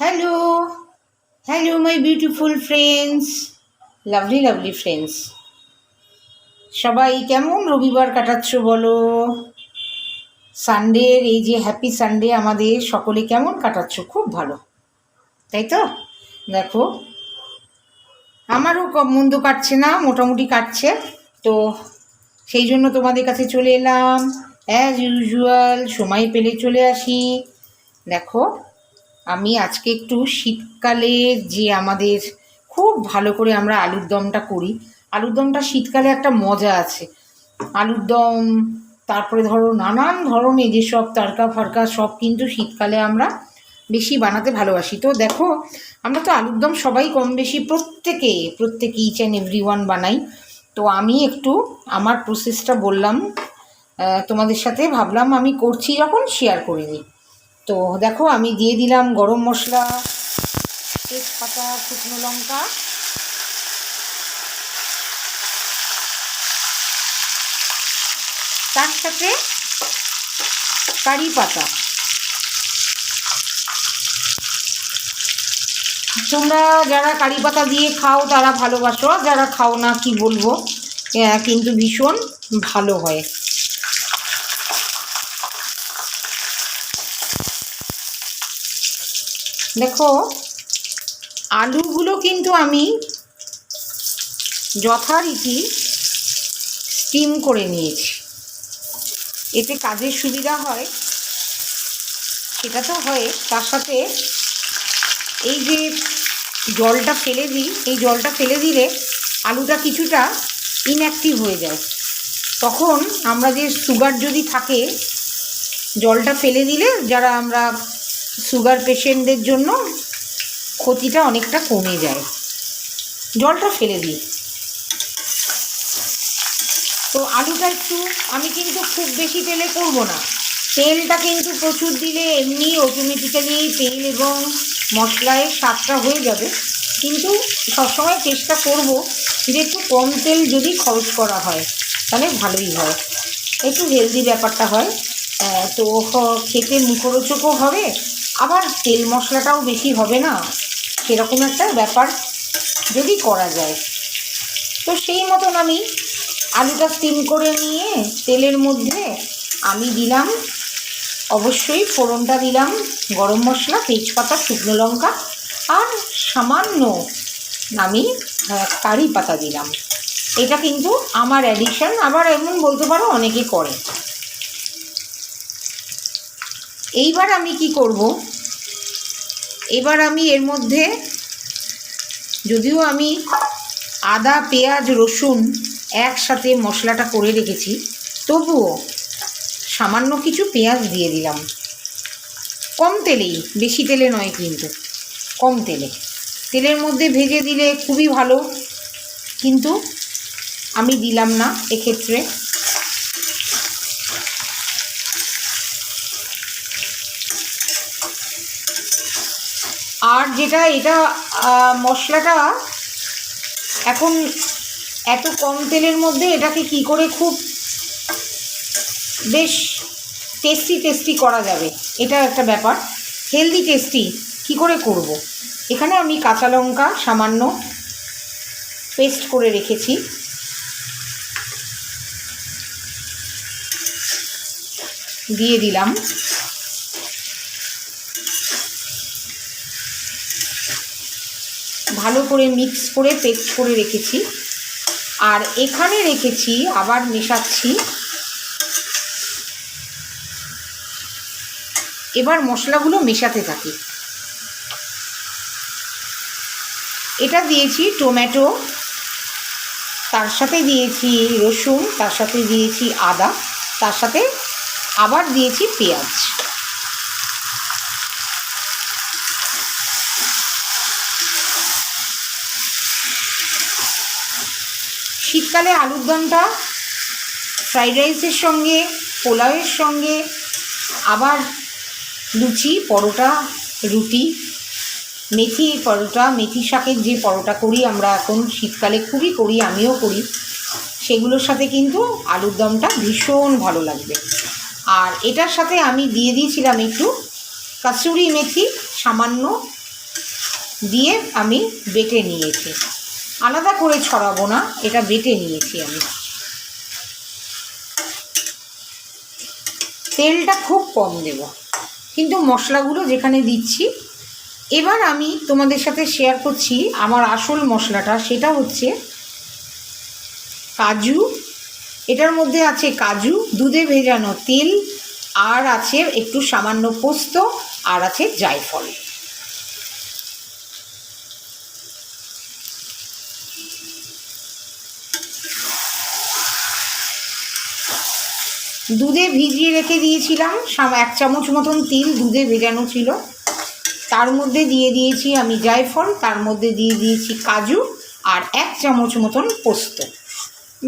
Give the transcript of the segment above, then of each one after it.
Hello hello my beautiful friends lovely lovely friends সবাই কেমন রবিবার কাটাচ্ছ বলো? সানডের এই যে হ্যাপি সানডে আমাদের সকলে কেমন কাটাচ্ছ? খুব ভালো। তাই তো? দেখো, আমারও মন্দ কাটছে না, মোটামুটি কাটছে। তো সেই জন্য তোমাদের কাছে চলে এলাম। অ্যাজ ইউজুয়াল সময় পেলে চলে আসি। দেখো আমি আজকে একটু শীতকালে যে আমাদের খুব ভালো করে আমরা আলুর দমটা করি, আলুর দমটা শীতকালে একটা মজা আছে। আলুর দম, তারপরে ধরো নানান ধরনের যেসব তরকা ফরকা সব কিন্তু শীতকালে আমরা বেশি বানাতে ভালোবাসি। তো দেখো, আমরা তো আলুর দম সবাই কম বেশি প্রত্যেকে প্রত্যেকে ইচ অ্যান্ড এভরি ওয়ান বানাই। তো আমি একটু আমার প্রসেসটা বললাম তোমাদের সাথে ভাবলাম আমি করছি, যখন শেয়ার করে নিই। তো দেখো আমি দিয়ে দিলাম গরম মশলা, তেজপাতা, শুকনো লঙ্কা। তার সাথে কারি পাতা। তোমরা যারা কারি পাতা দিয়ে খাও, তারা ভালোবাসো। যারা খাও না, কি বলব? কিন্তু ভীষণ ভালো হয়। দেখো, আলুগুলো কিন্তু আমি যথারীতি স্টিম করে নিয়েছি। এতে কাজের সুবিধা হয়। সেটা তো হয়, তার সাথে এই যে জলটা ফেলে দিই, এই জলটা ফেলে দিলে আলুটা কিছুটা ইনঅ্যাক্টিভ হয়ে যায়। তখন আমরা যে সুগার যদি থাকে, জলটা ফেলে দিলে, যারা আমরা সুগার পেশেন্টদের জন্য ক্ষতিটা অনেকটা কমে যায়। জলটা ফেলে দিই। তো আলুটা একটু, আমি কিন্তু খুব বেশি তেলে করব না। তেলটা কিন্তু প্রচুর দিলে এমনি অটোমেটিক্যালি তেল এবং মশলায় স্বাদটা হয়ে যাবে। কিন্তু সবসময় চেষ্টা করব যে একটু কম তেল যদি খরচ করা হয়, তাহলে ভালোই হয়। একটু হেলদি ব্যাপারটা হয়। তো খেতে মুখরোচকও হবে আবার তেল মশলাটাও বেশি হবে না? সেরকম একটা ব্যাপার যদি করা যায়। তো সেই মতন আমি আলুটা স্টিম করে নিয়ে তেলের মধ্যে আমি দিলাম। অবশ্যই ফোড়নটা দিলাম, গরম মশলা, তেজপাতা, শুকনো লঙ্কা আর সামান্য আমি কারি পাতা দিলাম। এটা কিন্তু আমার অ্যাডিশন আবার এমন বলতে পারো অনেকে করে। এইবার আমি কি করব? এবার আমি এর মধ্যে, যদিও আমি আদা, পেঁয়াজ, রসুন একসাথে মশলাটা করে রেখেছি, তবুও সামান্য কিছু পেঁয়াজ দিয়ে দিলাম। কম তেলেই, বেশি তেলে নয় কিন্তু, কম তেলে। তেলের মধ্যে ভেজে দিলে খুবই ভালো, কিন্তু আমি দিলাম না এক্ষেত্রে আর যেটা, এটা মশলাটা এখন এত কম তেলের মধ্যে এটাকে কি করে খুব বেশ টেস্টি টেস্টি করা যাবে। এটা একটা ব্যাপার। হেলদি টেস্টি কি করে করব। এখানে আমি কাঁচা লঙ্কা সামান্য পেস্ট করে রেখেছি। দিয়ে দিলাম। ভালো করে মিক্স করে পেস্ট করে রেখেছি। আর এখানে রেখেছি, আবার মেশাচ্ছি। এবার মশলাগুলো মেশাতে থাকি। এটা দিয়েছি টমেটো, তার সাথে দিয়েছি রসুন, তার সাথে দিয়েছি আদা, তার সাথে আবার দিয়েছি পেঁয়াজ। শীতকালে আলুর দমটা, ফ্রাইড রাইসের সঙ্গে, পোলাওয়ের সঙ্গে, আবার লুচি, পরোটা, রুটি, মেথি, পরোটা, মেথি শাকের যে পরোটা করি আমরা এখন, শীতকালে খুবই করি, আমিও করি, সেগুলোর সাথে কিন্তু আলুর দমটা ভীষণ ভালো লাগবে। আর এটার সাথে আমি দিয়ে দিয়েছিলাম একটু কাসুরি মেথি, সামান্য দিয়ে আমি বেটে নিয়েছি। আলাদা করে ছড়াবো না, এটা বেটে নিয়েছি আমি। তেলটা খুব কম দেব, কিন্তু মশলাগুলো যেখানে দিচ্ছি, এবার আমি তোমাদের সাথে শেয়ার করছি আমার আসল মশলাটা, সেটা হচ্ছে কাজু। এটার মধ্যে আছে কাজু, দুধে ভেজানো তেল, আর আছে একটু সামান্য পোস্ত, আর আছে জায়ফল। দুধে ভিজিয়ে রেখে দিয়েছিলাম এক চামচ মতন তিল দুধে ভেজানো ছিল। তার মধ্যে দিয়ে দিয়েছি আমি জায়ফল, তার মধ্যে দিয়ে দিয়েছি কাজু আর এক চামচ মতন পোস্ত।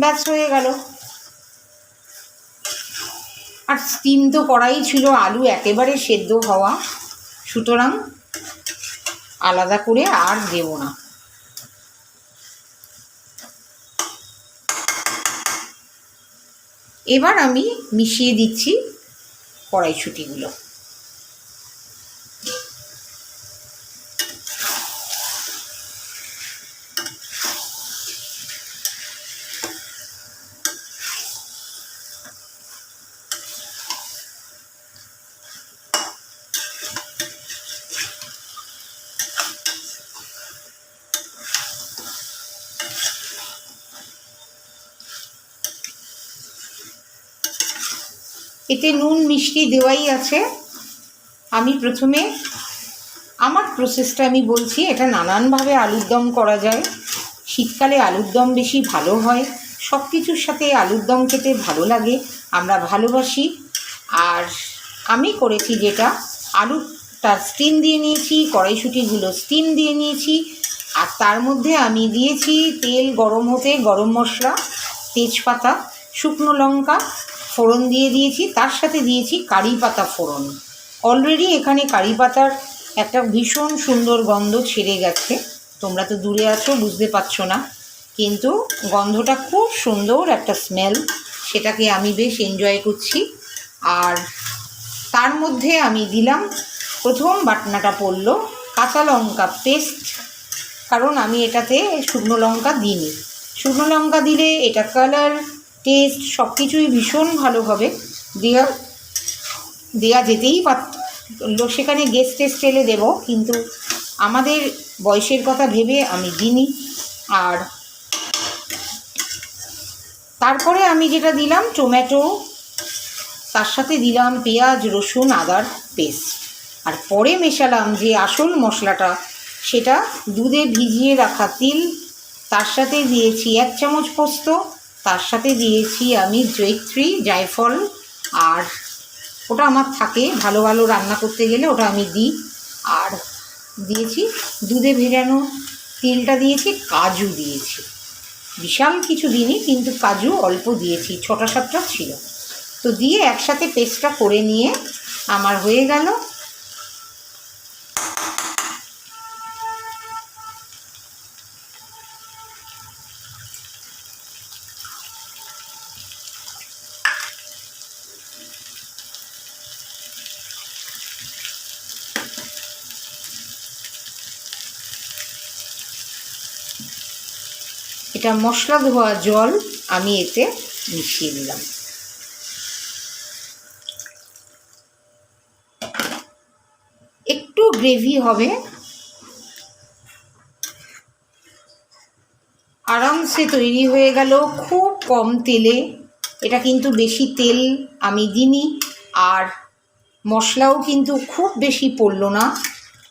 ব্যাস, হয়ে গেল। আর স্টিম তো করাই ছিল, আলু একেবারে সেদ্ধ হওয়া। সুতরাং আলাদা করে আর দেব না। এবার আমি মিশিয়ে দিচ্ছি কড়াইশুটিগুলো। এতে নুন মিষ্টি দেওয়াই আছে। আমি প্রথমে, আমার প্রসেসটা আমি বলছি, এটা নানানভাবে আলুর দম করা যায়। শীতকালে আলুর দম বেশি ভালো হয়। সব কিছুর সাথে আলুর দম খেতে ভালো লাগে, আমরা ভালোবাসি। আর আমি করেছি যেটা আলুটা স্টিম দিয়ে নিয়েছি, কড়াইশুটিগুলো স্টিম দিয়ে নিয়েছি। আর তার মধ্যে আমি দিয়েছি তেল গরম হতে গরম মশলা, তেজপাতা, শুকনো লঙ্কা ফোড়ন দিয়ে দিয়েছি, তার সাথে দিয়েছি কারি পাতা ফোড়ন। অলরেডি এখানে কারি পাতার একটা ভীষণ সুন্দর গন্ধ ছেড়ে গেছে। তোমরা তো দূরে আছো, বুঝতে পারছ না। কিন্তু গন্ধটা খুব সুন্দর একটা স্মেল সেটাকে আমি বেশ এনজয় করছি। আর তার মধ্যে আমি দিলাম, প্রথম বাটনাটা পড়ল, কাঁচা লঙ্কা পেস্ট কারণ আমি এটাতে শুকনো লঙ্কা দিইনি। শুকনো লঙ্কা দিলে এটা কালার টেস্ট সব কিছুই ভীষণ ভালো হবে। দেওয়া দেওয়া যেতেই পারত সেখানে গেস্ট টেস্ট এলে দেবো, কিন্তু আমাদের বয়সের কথা ভেবে আমি দিইনি। আর তারপরে আমি যেটা দিলাম, টমেটো, তার সাথে দিলাম পেঁয়াজ, রসুন, আদার পেস্ট আর পরে মেশালাম যে আসল মশলাটা, সেটা দুধে ভিজিয়ে রাখা তিল, তার সাথে দিয়েছি এক চামচ পোস্ত তার সাথে দিয়েছি আমি জৈত্রী জায়ফল, আর ওটা আমার থাকে। ভালো ভালো রান্না করতে গেলে ওটা আমি দিই। আর দিয়েছি দুধে ভেজানো তিলটা দিয়েছি, কাজু দিয়েছি। বিশাল কিছু দিনই কিন্তু কাজু অল্প দিয়েছি, ছটা, সাতটা ছিল। তো দিয়ে একসাথে পেস্টটা করে নিয়ে আমার হয়ে গেল। এটা মশলা ধোয়া জল আমি এতে মিশিয়ে দিলাম একটু গ্রেভি হবে। আরামসে তৈরি হয়ে গেল খুব কম তেলে। এটা কিন্তু বেশি তেল আমি দিইনি আর মশলাও কিন্তু খুব বেশি পড়ল না।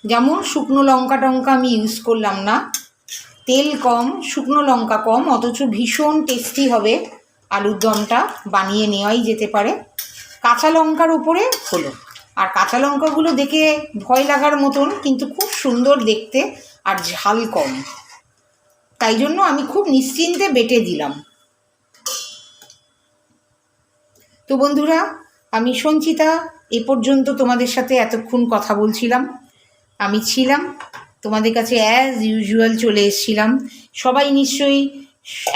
যেমন শুকনো লঙ্কা টঙ্কা আমি ইউজ করলাম না। তেল কম, শুকনো লঙ্কা কম, অথচ ভীষণ টেস্টি হবে আলুর দমটা, বানিয়ে নেওয়াই যেতে পারে। কাঁচা লঙ্কার উপরে হলো। আর কাঁচা লঙ্কাগুলো দেখে ভয় লাগার মতন, কিন্তু খুব সুন্দর দেখতে আর ঝাল কম। তাই জন্য আমি খুব নিশ্চিন্তে বেটে দিলাম। তো বন্ধুরা, আমি সঞ্চিতা, এ পর্যন্ত তোমাদের সাথে এতক্ষণ কথা বলছিলাম। আমি ছিলাম তোমাদের কাছে অ্যাজ ইউজুয়াল চলে এসেছিলাম। সবাই নিশ্চয়ই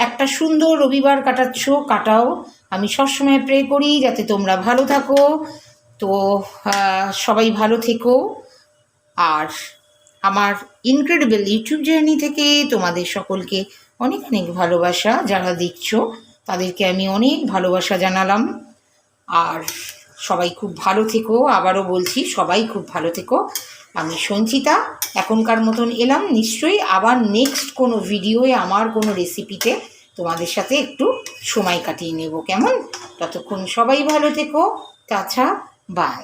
একটা সুন্দর রবিবার কাটাচ্ছ, কাটাও। আমি সবসময় প্রে করি যাতে তোমরা ভালো থাকো। তো সবাই ভালো থেকো। আর আমার ইনক্রেডিবল ইউটিউব জার্নি থেকে তোমাদের সকলকে অনেক অনেক ভালোবাসা যারা দেখছ, তাদেরকে আমি অনেক ভালোবাসা জানালাম। আর সবাই খুব ভালো থেকো, আবারও বলছি, সবাই খুব ভালো থেকো। আমি সঞ্চিতা, এখনকার মতন এলাম। নিশ্চয়ই আবার নেক্সট কোনো ভিডিওয়ে আমার কোনো রেসিপিতে তোমাদের সাথে একটু সময় কাটিয়ে নেব। কেমন? ততক্ষণ সবাই ভালো থেকো। তাছা বাই